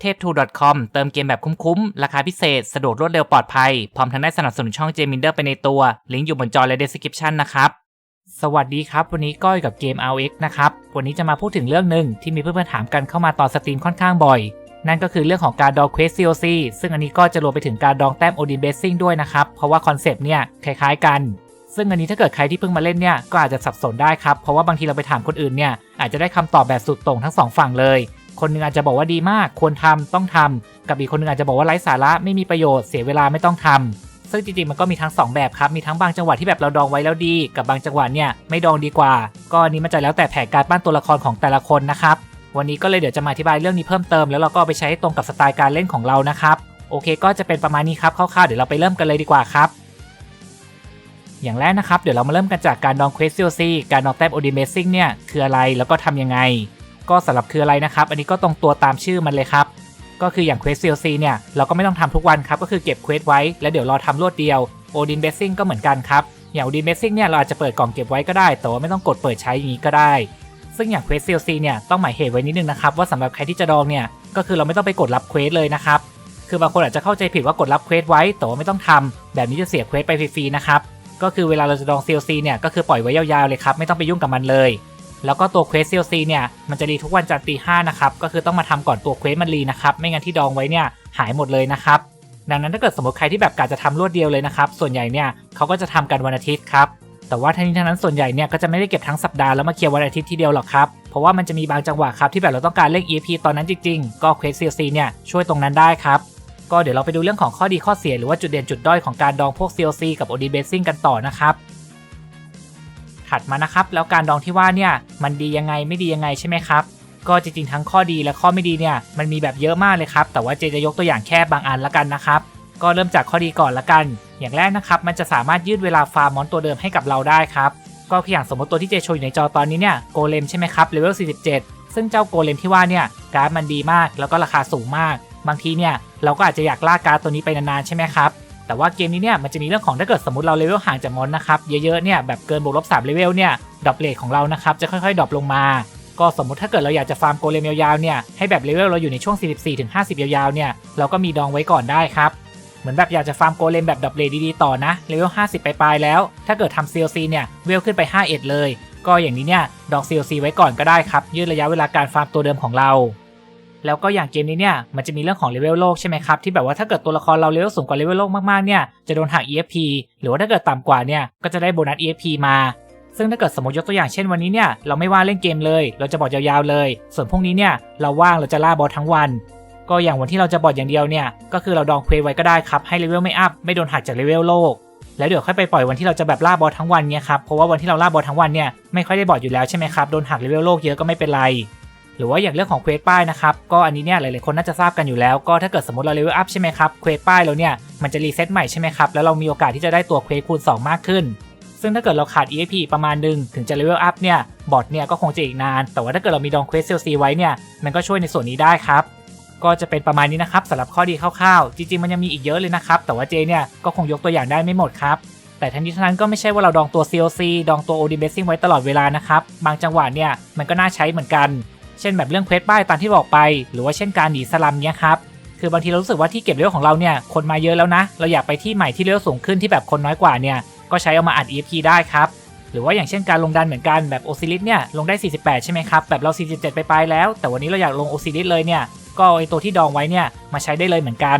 เทพทู .com เติมเกมแบบคุ้มๆ ราคาพิเศษ สะดวกรวดเร็วปลอดภัย พร้อมทั้งได้สนับสนุนช่องเจมินเดอร์ไปในตัว ลิงก์อยู่บนจอและ description นะครับ สวัสดีครับ วันนี้ก้อยกับเกม RX นะครับ วันนี้จะมาพูดถึงเรื่องหนึ่งที่มีเพื่อนๆถามกันเข้ามาตอนสตรีมค่อนข้างบ่อย นั่นก็คือเรื่องของการดองเควส COC ซึ่งอันนี้ก็จะรวมไปถึงการดองแต้ม Odin Blessing ด้วยนะครับ เพราะว่าคอนเซปต์เนี่ยคล้ายๆกันซึ่งอันนี้ถ้าเกิดใครที่เพิ่งมาเล่นเนี่ยก็อาจจะสับสนได้ครับ เพราะว่าบางทีเราไปถามคนอื่นเนี่ยอาจจะได้คำตอบแบบสุดต่งทั้งสองฝั่งเลย คนหนึงอาจจะบอกว่าดีมาก ควรทำต้องทำกับอีกคนหนึงอาจจะบอกว่าไร้สาระไม่มีประโยชน์เสียเวลาไม่ต้องทำซึ่งจริงๆมันก็มีทั้งสองแบบครับ มีทั้งบางจังหวะที่แบบเราดองไว้แล้วดี กับบางจังหวะเนี่ยไม่ดองดีกว่า ก็นี้มันจะแล้วแต่แผนการปั้นตัวละครของแต่ละคนนะครับ วันนี้ก็เลยเดี๋ยวจะมาอธิบายเรื่องนี้เพิ่มเติม แล้วเราก็ไปใช้ตรงกับสไตล์การเล่นของเรานะครับ โอเค ก็จะเป็นประมาณนี้ครับคร่าวๆเดี๋ยวเราไปเริ่มกันเลยดีกว่าครับ อย่างแรกนะครับ เดี๋ยวเรามาเริ่มกันจากการดองเควสซิลซีการดองแต้มโอดิเมซิ่งเนี่ยคืออะไรแล้วก็ทำยังไง ก็สำหรับคืออะไรนะครับ อันนี้ก็ตรงตัวตามชื่อมันเลยครับ ก็คืออย่างเควสซิลซีเนี่ย เราก็ไม่ต้องทำทุกวันครับ ก็คือเก็บเควสไว้ แล้วเดี๋ยวรอทำรวดเดียวโอดินเบสซิ่งก็เหมือนกันครับ อย่างโอดินเบสซิ่งเนี่ยเราอาจจะเปิดกล่องเก็บไว้ก็ได้ แต่ว่าไม่ต้องกดเปิดใช้อย่างนี้ก็ได้ ซึ่งอย่างเควสซิลซีเนี่ยต้องหมายเหตุไว้นิดนึงนะครับว่าสำหรับใครที่จะดองเนี่ยก็คือเราไม่ต้องไปกดรับเควสเลยนะครับคือบางคนอาจจะเข้าใจผิดว่ากดรับเควสไว้แต่ว่าไม่ต้องทำแบบนี้จะเสียเควสไปฟรีๆนะครับก็คือเวลาเราจะดอง CLC เนี่ยก็คือปล่อยไว้ยาวๆเลยครับไม่ต้องไปยุ่งกับมันเลย แล้วก็ตัวเควส CLC เนี่ยมันจะรีทุกวันจันทร์ตีห้านะครับก็คือต้องมาทำก่อนตัวเควสมันรีนะครับไม่งั้นที่ดองไว้เนี่ยหายหมดเลยนะครับดังนั้นถ้าเกิดสมมติใครที่แบบกะจะทำรวดเดียวเลยนะครับส่วนใหญ่เนี่ยเขาก็จะทำกันวันอาทิตย์ครับแต่ว่าทั้งนี้ทั้งนั้นส่วนใหญ่เนี่ยก็จะไม่ได้เก็บทั้งสัปดาห์แล้วมาเคลียร์วันอาทิตย์ทีเดียวหรอกครับเพราะว่ามันจะมีบางจังหวะครับที่แบบเราต้องการเร่ง EP ตอนนั้นจริงๆ ก็เควส CLC เนี่ยช่วยตรงนั้นได้ครับก็เดี๋ยวเราไปดูเรื่องของข้อดีข้อเสียหรือว่าจุดเด่นจุดด้อยของการดองพวก CLC กับ OD Basing กันต่อนะครับ ถัดมานะครับ แล้วการดองที่ว่าเนี่ยมันดียังไงไม่ดียังไงใช่ไหมครับก็จริงๆทั้งข้อดีและข้อไม่ดีเนี่ยมันมีแบบเยอะมากเลยครับ แต่ว่าเจจะยกตัวอย่างแค่บางอันละกันนะครับก็เริ่มจากข้อดีก่อนละกัน อย่างแรกนะครับมันจะสามารถยืดเวลาฟาร์มมอนตัวเดิมให้กับเราได้ครับก็คืออย่างสมมติตัวที่เจโชว์อยู่ในจอตอนนี้เนี่ยโกเลมใช่ไหมครับเลเวล47 ซึ่งเจ้าโกเลมที่ว่าเนี่ยการ์ดมันดีมากแล้วก็ราคาสูงมาก บางทีเนี่ยเราก็อาจจะอยากล่าการ์ดตัวนี้ไปนานๆใช่ไหมครับ แต่ว่าเกมนี้เนี่ยมันจะมีเรื่องของถ้าเกิดสมมติเราเลเวลห่างจากมอนนะครับเยอะๆเนี่ยแบบเกินบวกลบ3เลเวลเนี่ยดรอปเลทของเรานะครับจะค่อยๆดรอปลงมา ก็สมมติถ้าเกิดเราอยากจะฟาร์มโกเลมยาวๆเนี่ยให้แบบเลเวลเราอยู่ในช่วง 44-50 ยาวๆเนี่ยเราก็มีดองไว้ก่อนได้ครับเหมือนแบบอยากจะฟาร์มโกเลมแบบดรอปเลดีๆต่อนะเลเวล50 ไปปลายแล้ว ถ้าเกิดทำ CLC เนี่ยเวลขึ้นไป51เลย ก็อย่างนี้เนี่ยดอง CLC ไว้ก่อนก็ได้ครับ ยืดระยะเวลาการฟาร์มตัวเดิมของเรา แล้วก็อย่างเกมนี้เนี่ยมันจะมีเรื่องของเลเวลโลกใช่ไหมครับที่แบบว่าถ้าเกิดตัวละครเราเลเวลสูงกว่าเลเวลโลกมากๆเนี่ยจะโดนหัก EFP หรือว่าถ้าเกิดต่ำกว่าเนี่ยก็จะได้โบนัส EFP มาซึ่งถ้าเกิดสมมติยกตัวอย่างเช่นวันนี้เนี่ยเราไม่ว่างเล่นเกมเลย เราจะบอดยาวๆเลย ส่วนพรุ่งนี้เนี่ยเราว่างเราจะล่าบอสทั้งวัน ก็อย่างวันที่เราจะบอดอย่างเดียวเนี่ยก็คือเราดองเควไว้ก็ได้ครับให้เลเวลไม่อัพไม่โดนหักจากเลเวลโลก แล้วเดี๋ยวค่อยไปปล่อยวันที่เราจะแบบล่าบอสทั้งวันเนี่ยครับเพราะว่าวันที่เราล่าบอสทั้งวันเนี่ยไม่ค่อยได้บอดอยู่แล้วใช่ไหมครับโดนหักเลเวลโลกเยอะก็ไม่เป็นไร หรือว่าอย่างเรื่องของเควสป้ายนะครับก็อันนี้เนี่ยหลายๆคนน่าจะทราบกันอยู่แล้วก็ถ้าเกิดสมมติเราเลเวลอัพใช่ไหมครับเควสป้ายเราเนี่ยมันจะรีเซ็ตใหม่ใช่ไหมครับแล้วเรามีโอกาสที่จะได้ตัวเควสคูณ 2 มากขึ้น ซึ่งถ้าเกิดเราขาด EXP ประมาณหนึงถึงจะเลเวลอัพเนี่ยบอทเนี่ยก็คงจะอีกนาน แต่ว่าถ้าเกิดเรามีดองเควสเซลซีไว้เนี่ยมันก็ช่วยในส่วนนี้ได้ครับก็จะเป็นประมาณนี้นะครับสำหรับข้อดีคร่าวๆ จริงๆ มันยังมีอีกเยอะเลยนะครับ แต่ว่าเจเนี่ยก็คงยกตัวอย่างได้ไม่หมดครับ แต่ทั้งนี้ทั้งนั้นก็ไม่ใช่ว่าเราดองตัว CLC ดองตัว OD Basing ไว้ตลอดเวลานะครับ บางจังหวะเนี่ยมันก็น่าใช้เหมือนกัน เช่นแบบเรื่องเควสป้ายตามที่บอกไป หรือว่าเช่นการหนีสลัมเนี่ยครับคือบางทีเรารู้สึกว่าที่เก็บเลเวลของเราเนี่ยคนมาเยอะแล้วนะ เราอยากไปที่ใหม่ที่เลเวลสูงขึ้นที่แบบคนน้อยกว่าเนี่ยก็ใช้เอามาอัด EFP ได้ครับหรือว่าอย่างเช่นการลงดันเหมือนกันแบบโอซิลิสเนี่ยลงได้ 48 ใช่ไหมครับ แบบเรา 47 ไปปลายแล้ว แต่วันนี้เราอยากลงโอซิลิสเลยเนี่ยก็เอาไอตัวที่ดองไว้เนี่ยมาใช้ได้เลยเหมือนกัน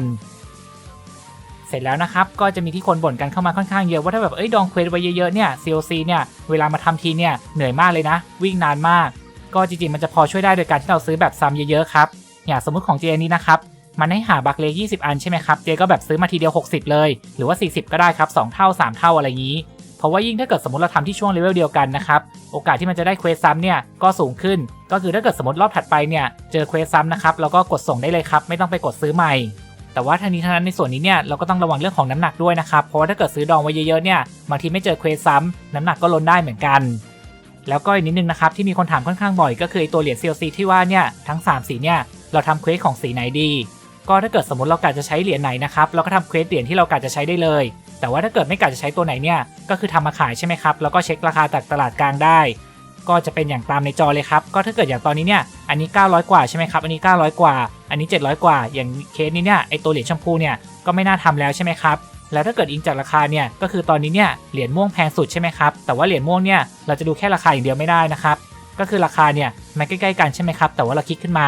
เสร็จแล้วนะครับ ก็จะมีที่คนบ่นกันเข้ามาค่อนข้างเยอะว่าถ้าแบบเอ้ยดองเควสไว้เยอะๆเนี่ย COC เนี่ยเวลามาทำทีเนี่ยเหนื่อยมากเลยนะ วิ่งนานมาก ก็จริงๆมันจะพอช่วยได้โดยการที่เราซื้อแบบซ้ำเยอะๆครับอย่างสมมติของเจนี้นะครับมันให้หาบัคเลย์20 อันใช่ไหมครับ เจก็แบบซื้อมาทีเดียว 60 เลย หรือว่า 40 ก็ได้ครับ 2 เท่า 3 เท่าอะไรอย่างนี้ เพราะว่ายิ่งถ้าเกิดสมมติเราทำที่ช่วงเลเวลเดียวกันนะครับ โอกาสที่มันจะได้เควสซ้ำเนี่ยก็สูงขึ้น ก็คือถ้าเกิดสมมติรอบถัดไปเนี่ยเจอเควสซ้ำนะครับเราก็กดส่งได้เลยครับ ไม่ต้องไปกดซื้อใหม่ แต่ว่าทางนี้ทางนั้นในส่วนนี้เนี่ยเราก็ต้องระวังเรื่องของน้ำหนักด้วยนะครับ เพราะว่าถ้าเกิดซื้อดองไว้เยอะๆเนี่ยบางทีไม่เจอเควสซ้ำน้ำหนักก็ล้นได้เหมือนกัน แล้วก็อีกนิดนึงนะครับที่มีคนถามค่อนข้างบ่อยก็คือไอตัวเหรียญ CLC ที่ว่าเนี่ยทั้ง 3 สีเนี่ยเราทำเควสของสีไหนดี ก็ถ้าเกิดสมมติเรากะจะใช้เหรียญไหนนะครับเราก็ทำเควสเหรียญที่เรากะจะใช้ได้เลย แต่ว่าถ้าเกิดไม่กะจะใช้ตัวไหนเนี่ยก็คือทำมาขายใช่ไหมครับแล้วก็เช็คราคาจากตลาดกลางได้ ก็จะเป็นอย่างตามในจอเลยครับก็ถ้าเกิดอย่างตอนนี้เนี่ยอันนี้ 900 กว่าใช่ไหมครับอันนี้ 900 กว่า อันนี้ 700 กว่า อย่างเคสนี้เนี่ยไอตัวเหรียญชมพูเนี่ยก็ไม่น่าทำแล้วใช่ไหมครับ แล้วถ้าเกิดอิงจากราคาเนี่ยก็คือตอนนี้เนี่ยเหรียญม่วงแพงสุดใช่ไหมครับแต่ว่าเหรียญม่วงเนี่ยเราจะดูแค่ราคาอย่างเดียวไม่ได้นะครับก็คือราคาเนี่ยมันใกล้ๆกันใช่ไหมครับแต่ว่าเราคลิกขึ้นมา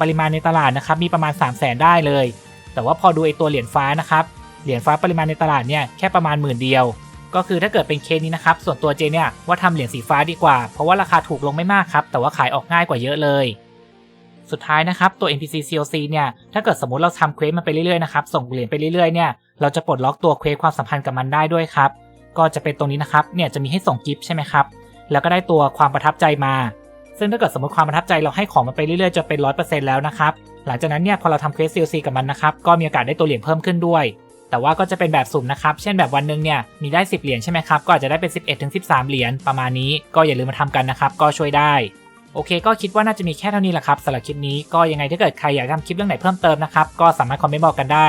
ปริมาณในตลาดนะครับมีประมาณ 3 0 0แสนได้เลย แต่ว่าพอดูไอตัวเหรียญฟ้านะครับเหรียญฟ้าปริมาณในตลาดเนี่ยแค่ประมาณหมื่นเดียว ก็คือถ้าเกิดเป็นเคสนี้นะครับส่วนตัวเจเนี่ยว่าทำเหรียญสีฟ้าดีกว่า เพราะว่าราคาถูกลงไม่มากครับแต่ว่าขายออกง่ายกว่าเยอะเลย สุดท้ายนะครับตัว NPC COC เนี่ยถ้าเกิดสมมติเราทำเควสมันไปเรื่อยๆนะครับส่งเหรียญไปเรื่อยๆเนี่ย เราจะปลดล็อกตัวเควสความสัมพันธ์กับมันได้ด้วยครับ ก็จะเป็นตรงนี้นะครับ เนี่ยจะมีให้ส่งกิฟต์ใช่ไหมครับ แล้วก็ได้ตัวความประทับใจมา ซึ่งถ้าเกิดสมมติความประทับใจเราให้ของมันไปเรื่อยๆจนเป็นร้อยเปอร์เซ็นต์แล้วนะครับ หลังจากนั้นเนี่ยพอเราทำเควส COC กับมันนะครับ ก็มีโอกาสได้ตัวเหรียญเพิ่มขึ้นด้วย แต่ว่าก็จะเป็นแบบสุ่มนะครับ เช่นแบบวันหนึ่งเนี่ยมีได้ 10 เหรียญใช่ไหมครับ ก็อาจจะได้เป็น 11ถึง13 เหรียญประมาณนี้ ก็อย่าลืมมาทำกันนะครับ ก็ช่วยได้โอเคก็คิดว่าน่าจะมีแค่เท่านี้แหละครับสำหรับคลิปนี้ก็ยังไงถ้าเกิดใครอยากทำคลิปเรื่องไหนเพิ่มเติมนะครับ ก็สามารถคอมเมนต์บอกกันได้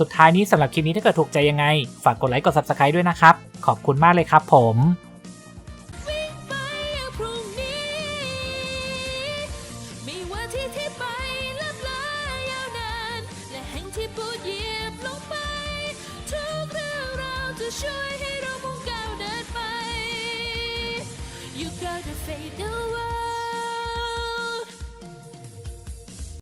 สุดท้ายนี้สำหรับคลิปนี้ถ้าเกิดถูกใจยังไง ฝากกดไลค์กด subscribe ด้วยนะครับ ขอบคุณมากเลยครับผม